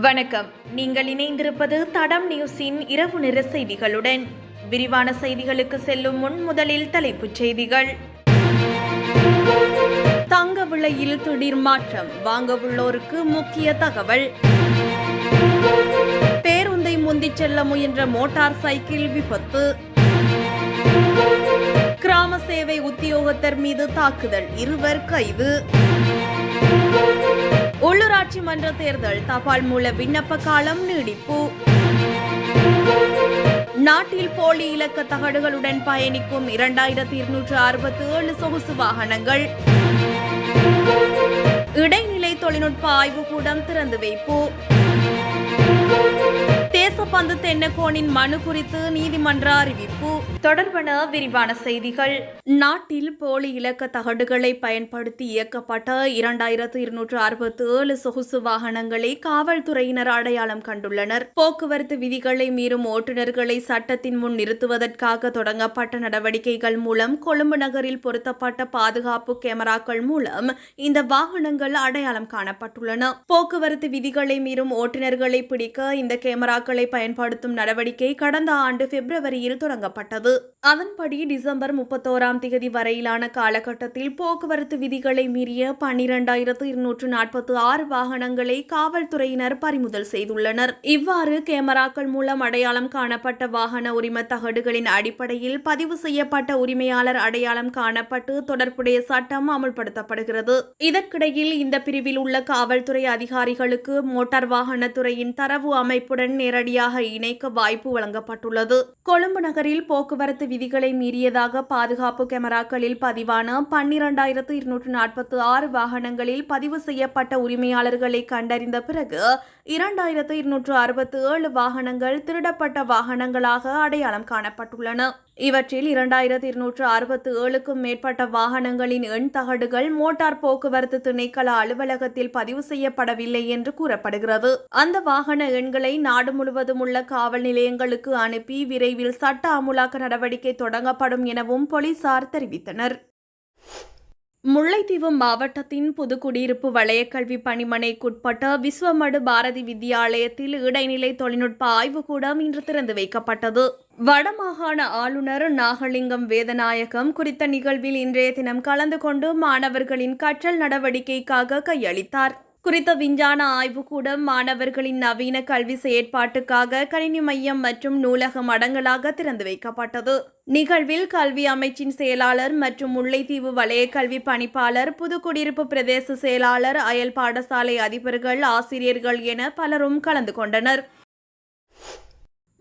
வணக்கம். நீங்கள் இணைந்திருப்பது தடம் நியூஸின் இரவு நிற செய்திகளுடன். விரிவான செய்திகளுக்கு செல்லும் முன் முதலில் தலைப்புச் செய்திகள். தங்க விலையில் திடீர் மாற்றம் வாங்க உள்ளோருக்கு முக்கிய தகவல். பேருந்தை முந்திச் செல்ல முயன்ற மோட்டார் சைக்கிள் விபத்து. கிராம சேவை உத்தியோகத்தர் மீது தாக்குதல் இருவர் கைது. உள்ளூராட்சி மன்ற தேர்தல் தபால் மூல விண்ணப்ப காலம் நீடிப்பு. நாட்டில் போலி இலக்க தகடுகளுடன் பயணிக்கும் இரண்டாயிரத்தி இருநூற்று அறுபத்தி ஏழு சொகுசு வாகனங்கள். இடைநிலை தொழில்நுட்ப ஆய்வுக்கூடம் திறந்து வைப்பு. தேசப்பந்து தென்னக்கோனின் மனு குறித்து நீதிமன்ற அறிவிப்பு. தொடர்பான விரிவான செய்திகள். நாட்டில் போலி இலக்க தகடுகளை பயன்படுத்தி இயக்கப்பட்ட இரண்டாயிரத்து இருநூற்று அறுபத்தி ஏழு சொகுசு வாகனங்களை காவல்துறையினர் அடையாளம் கண்டுள்ளனர். போக்குவரத்து விதிகளை மீறும் ஓட்டுநர்களை சட்டத்தின் முன் நிறுத்துவதற்காக தொடங்கப்பட்ட நடவடிக்கைகள் மூலம் கொழும்பு நகரில் பொருத்தப்பட்ட பாதுகாப்பு கேமராக்கள் மூலம் இந்த வாகனங்கள் அடையாளம் காணப்பட்டுள்ளன. போக்குவரத்து விதிகளை மீறும் ஓட்டுநர்களை பிடிக்க இந்த கேமராக்களை பயன்படுத்தும் நடவடிக்கை கடந்த ஆண்டு பிப்ரவரியில் தொடங்கப்பட்டது. அதன்படி டிசம்பர் முப்பத்தோராம் தேதி வரையிலான காலகட்டத்தில் போக்குவரத்து விதிகளை மீறிய பன்னிரண்டாயிரத்து இருநூற்று நாற்பத்தி ஆறு வாகனங்களை காவல்துறையினர் பறிமுதல் செய்துள்ளனர். இவ்வாறு கேமராக்கள் மூலம் அடையாளம் காணப்பட்ட வாகன உரிம தகடுகளின் அடிப்படையில் பதிவு செய்யப்பட்ட உரிமையாளர் அடையாளம் காணப்பட்டு தொடர்புடைய சட்டம் அமல்படுத்தப்படுகிறது. இதற்கிடையில் இந்த பிரிவில் உள்ள காவல்துறை அதிகாரிகளுக்கு மோட்டார் வாகனத்துறையின் தரவு அமைப்புடன் நேரடியாக இணைக்க வாய்ப்பு வழங்கப்பட்டுள்ளது. கொழும்பு நகரில் போக்குவரத்து விதிகளை மீறியதாக பாதுகாப்பு கேமராக்களில் பதிவான பன்னிரண்டாயிரத்து இருநூற்று நாற்பத்தி ஆறு வாகனங்களில் பதிவு செய்யப்பட்ட உரிமையாளர்களை கண்டறிந்த பிறகு இரண்டாயிரத்து இருநூற்று அறுபத்தி ஏழு வாகனங்கள் திருடப்பட்ட வாகனங்களாக அடையாளம் காணப்பட்டுள்ளன. இவற்றில் இரண்டாயிரத்து இருநூற்று அறுபத்து ஏழுக்கும் மேற்பட்ட வாகனங்களின் எண் தகடுகள் மோட்டார் போக்குவரத்து திணைக்கள அலுவலகத்தில் பதிவு செய்யப்படவில்லை என்று கூறப்படுகிறது. அந்த வாகன எண்களை நாடு முழுவதும் உள்ள காவல் நிலையங்களுக்கு அனுப்பி விரைவில் சட்ட அமுலாக்க நடவடிக்கை தொடங்கப்படும் எனவும் போலீசார் தெரிவித்தனர். முல்லைத்தீவு மாவட்டத்தின் புதுக்குடியிருப்பு வலயக்கல்வி பணிமனைக்குட்பட்ட விஸ்வமடு பாரதி வித்தியாலயத்தில் இடைநிலை தொழில்நுட்ப ஆய்வுக்கூடம் இன்று திறந்து வைக்கப்பட்டது. வடமாகாண ஆளுநர் நாகலிங்கம் வேதநாயகம் குறித்த நிகழ்வில் இன்றைய தினம் கலந்து கொண்டு மாணவர்களின் கற்றல் நடவடிக்கைக்காக கையளித்தார். குறித்த விஞ்ஞான ஆய்வுக்கூடம் மாணவர்களின் நவீன கல்வி செயற்பாட்டுக்காக கணினி மையம் மற்றும் நூலகம் அடங்கலாக திறந்து வைக்கப்பட்டது. நிகழ்வில் கல்வி அமைச்சின் செயலாளர் மற்றும் முல்லைத்தீவு வலய கல்வி பணிப்பாளர் புதுக்குடியிருப்பு பிரதேச செயலாளர் அயல் பாடசாலை அதிபர்கள் ஆசிரியர்கள் என பலரும் கலந்து கொண்டனர்.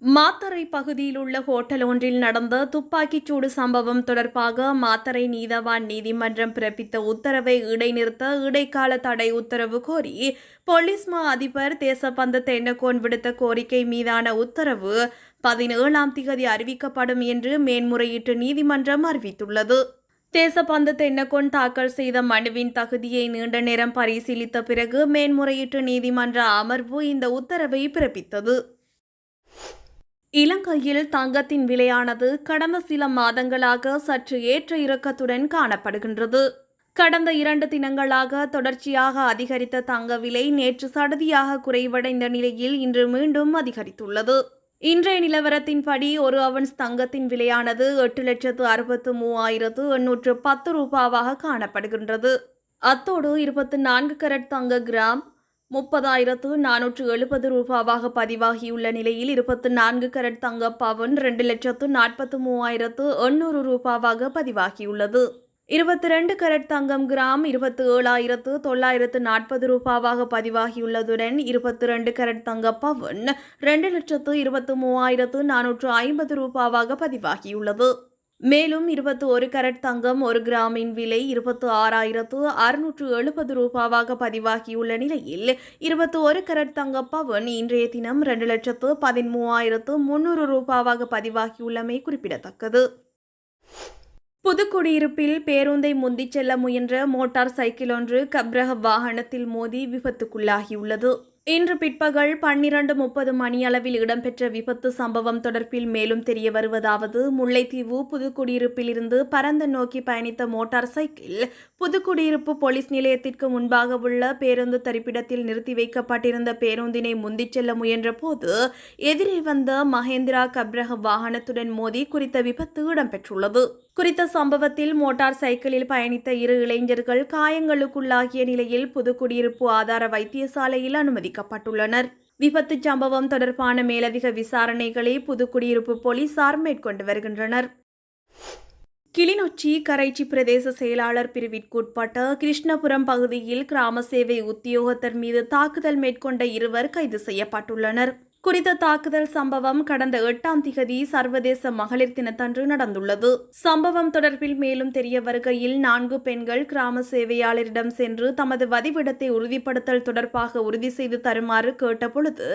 மாத்தறை பகுதியில் உள்ள ஹோட்டல் ஒன்றில் நடந்த துப்பாக்கிச்சூடு சம்பவம் தொடர்பாக மாத்தறை நீதவான் நீதிமன்றம் பிறப்பித்த உத்தரவை இடைநிறுத்த இடைக்கால தடை உத்தரவு கோரி போலீஸ் மா அதிபர் தேசப்பந்த தென்னகோன் விடுத்த கோரிக்கை மீதான உத்தரவு பதினேழாம் திகதி அறிவிக்கப்படும் என்று மேன்முறையீட்டு நீதிமன்றம் அறிவித்துள்ளது. தேசப்பந்து தென்னகொன் தாக்கல் செய்த மனுவின் தகுதியை நீண்ட நேரம் பரிசீலித்த பிறகு மேன்முறையீட்டு நீதிமன்ற அமர்வு இந்த உத்தரவை பிறப்பித்தது. இலங்கையில் தங்கத்தின் விலையானது கடந்த சில மாதங்களாக சற்று ஏற்ற இறக்கத்துடன் காணப்படுகின்றது. கடந்த இரண்டு தினங்களாக தொடர்ச்சியாக அதிகரித்த தங்க விலை நேற்று சடதியாக குறைவடைந்த நிலையில் இன்று மீண்டும் அதிகரித்துள்ளது. இன்றைய நிலவரத்தின்படி ஒரு அவன்ஸ் தங்கத்தின் விலையானது எட்டு லட்சத்து அறுபத்து மூவாயிரத்து எண்ணூற்று பத்து ரூபாவாக காணப்படுகின்றது. அத்தோடு இருபத்தி நான்கு கரட் தங்க கிராம் முப்பதாயிரத்து நானூற்று எழுபது ரூபாவாக பதிவாகியுள்ள நிலையில் இருபத்தி நான்கு கரட் தங்க பவன் ரெண்டு லட்சத்து நாற்பத்து மூவாயிரத்து எண்ணூறு ரூபாவாக பதிவாகியுள்ளது. இருபத்தி ரெண்டு கரட் தங்கம் கிராம் இருபத்தி ஏழாயிரத்து தொள்ளாயிரத்து நாற்பது ரூபாவாக பதிவாகியுள்ளதுடன் இருபத்தி ரெண்டு கரட் தங்க பவன் ரெண்டு லட்சத்து இருபத்து மூவாயிரத்து நானூற்று ஐம்பது ரூபாவாக பதிவாகியுள்ளது. மேலும் இருபத்தி ஒரு கரட் தங்கம் ஒரு கிராமின் விலை இருபத்தி ஆறாயிரத்து அறுநூற்று எழுபது ரூபாவாக பதிவாகியுள்ள நிலையில் இருபத்தி ஒரு கரட் தங்க பவன் இன்றைய தினம் ரெண்டு லட்சத்து பதிமூவாயிரத்து முன்னூறு ரூபாவாக பதிவாகியுள்ளமை குறிப்பிடத்தக்கது. புதுக்குடியிருப்பில் பேருந்தை முந்திச் செல்ல முயன்ற மோட்டார் சைக்கிள் ஒன்று கப்ரக வாகனத்தில் மோதி விபத்துக்குள்ளாகியுள்ளது. இன்று பிற்பகல் பன்னிரண்டு முப்பது மணியளவில் இடம்பெற்ற விபத்து சம்பவம் தொடர்பில் மேலும் தெரிய வருவதாவது முல்லைத்தீவு புதுக்குடியிருப்பிலிருந்து பரந்து பரந்த நோக்கி பயணித்த மோட்டார் சைக்கிள் புதுக்குடியிருப்பு போலீஸ் நிலையத்திற்கு முன்பாக உள்ள பேருந்து தரிப்பிடத்தில் நிறுத்தி வைக்கப்பட்டிருந்த பேருந்தினை முந்திச் செல்ல முயன்ற போது எதிரே வந்த மகேந்திரா கப்ரக வாகனத்துடன் மோதி குறித்த விபத்து இடம்பெற்றுள்ளது. குறித்த சம்பவத்தில் மோட்டார் சைக்கிளில் பயணித்த இரு இளைஞர்கள் காயங்களுக்குள்ளாகிய நிலையில் புதுக்குடியிருப்பு ஆதார வைத்தியசாலையில் அனுமதிக்கப்பட்டுள்ளனர் விபத்து சம்பவம் தொடர்பான மேலதிக விசாரணைகளை புதுக்குடியிருப்பு போலீசார் மேற்கொண்டு வருகின்றனர். கிளிநொச்சி கரைச்சி பிரதேச செயலாளர் பிரிவிற்குட்பட்ட கிருஷ்ணபுரம் பகுதியில் கிராம சேவை உத்தியோகத்தர் மீது தாக்குதல் மேற்கொண்ட இருவர் கைது செய்யப்பட்டுள்ளனர். குறித்த தாக்குதல் சம்பவம் கடந்த எட்டாம் திகதி சர்வதேச மகளிர் தினத்தன்று நடந்துள்ளது. சம்பவம் தொடர்பில் மேலும் தெரிய வருகையில் நான்கு பெண்கள் கிராம சேவையாளரிடம் சென்று தமது வதிவிடத்தை உறுதிப்படுத்தல் தொடர்பாக உறுதி செய்து தருமாறு கேட்டபொழுது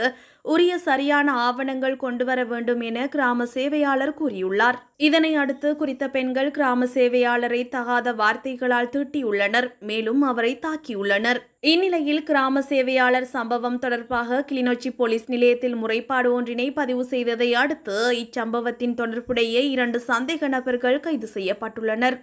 உரிய சரியான ஆவணங்கள் கொண்டுவர வேண்டும் என கிராம சேவையாளர் கூறியுள்ளார். இதனை அடுத்து குறித்த பெண்கள் கிராம சேவையாளரை தகாத வார்த்தைகளால் திட்டியுள்ளனர். மேலும் அவரை தாக்கியுள்ளனர். இந்நிலையில் கிராம சேவையாளர் சம்பவம் தொடர்பாக கிளிநொச்சி போலீஸ் நிலையத்தில் முறைப்பாடு ஒன்றினை பதிவு செய்ததை அடுத்து இச்சம்பவத்தின் தொடர்புடைய இரண்டு சந்தேக நபர்கள் கைது செய்யப்பட்டுள்ளனர்.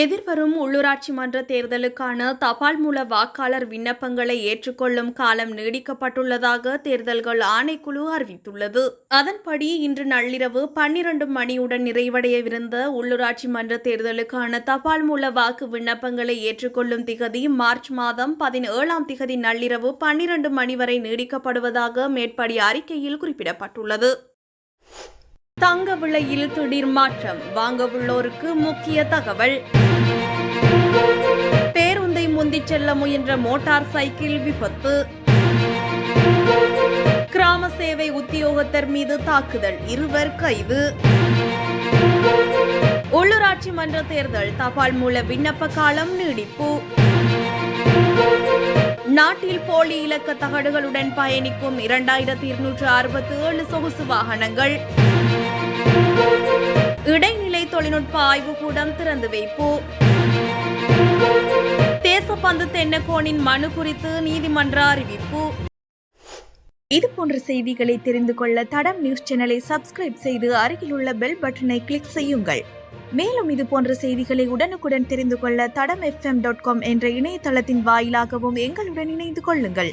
எதிர்வரும் உள்ளூராட்சி மன்ற தேர்தலுக்கான தபால் மூல வாக்காளர் விண்ணப்பங்களை ஏற்றுக்கொள்ளும் காலம் நீடிக்கப்பட்டுள்ளதாக தேர்தல்கள் ஆணைக்குழு அறிவித்துள்ளது. அதன்படி இன்று நள்ளிரவு பன்னிரண்டு மணியுடன் நிறைவடையவிருந்த உள்ளூராட்சி மன்ற தேர்தலுக்கான தபால் மூல வாக்கு விண்ணப்பங்களை ஏற்றுக்கொள்ளும் திகதி மார்ச் மாதம் பதினேழாம் திகதி நள்ளிரவு பன்னிரண்டு மணி வரை நீடிக்கப்படுவதாக மேற்படி அறிக்கையில் குறிப்பிடப்பட்டுள்ளது. தங்க விலையில் திடீர் மாற்றம். வாங்க உள்ளோருக்கு முக்கிய தகவல். பேருந்தை முந்திச் செல்ல முயன்ற மோட்டார் சைக்கிள் விபத்து. கிராம சேவை உத்தியோகத்தர் மீது தாக்குதல். இருவர் கைது. உள்ளூராட்சி மன்ற தேர்தல். தபால் மூல விண்ணப்ப காலம் நீடிப்பு. நாட்டில் போலி இலக்க தகடுகளுடன் பயணிக்கும் இரண்டாயிரத்தி இருநூற்று அறுபத்தி ஏழு சொகுசு வாகனங்கள். இடைநிலை தொழில்நுட்ப ஆய்வுக்கூடம் திறந்து வைப்பு. தேசப்பந்து தென்னக்கோனின் மனு குறித்து நீதிமன்ற அறிவிப்பு. இது போன்ற செய்திகளை தெரிந்து கொள்ள தடம் நியூஸ் சேனலை சப்ஸ்கிரைப் செய்து அருகிலுள்ள பெல் பட்டனை கிளிக் செய்யுங்கள். மேலும் இது போன்ற செய்திகளை உடனுக்குடன் தெரிந்து கொள்ள தடம் எஃப்எம் டாட் காம் என்ற இணையதளத்தின் வாயிலாகவும் எங்களுடன் இணைந்து கொள்ளுங்கள்.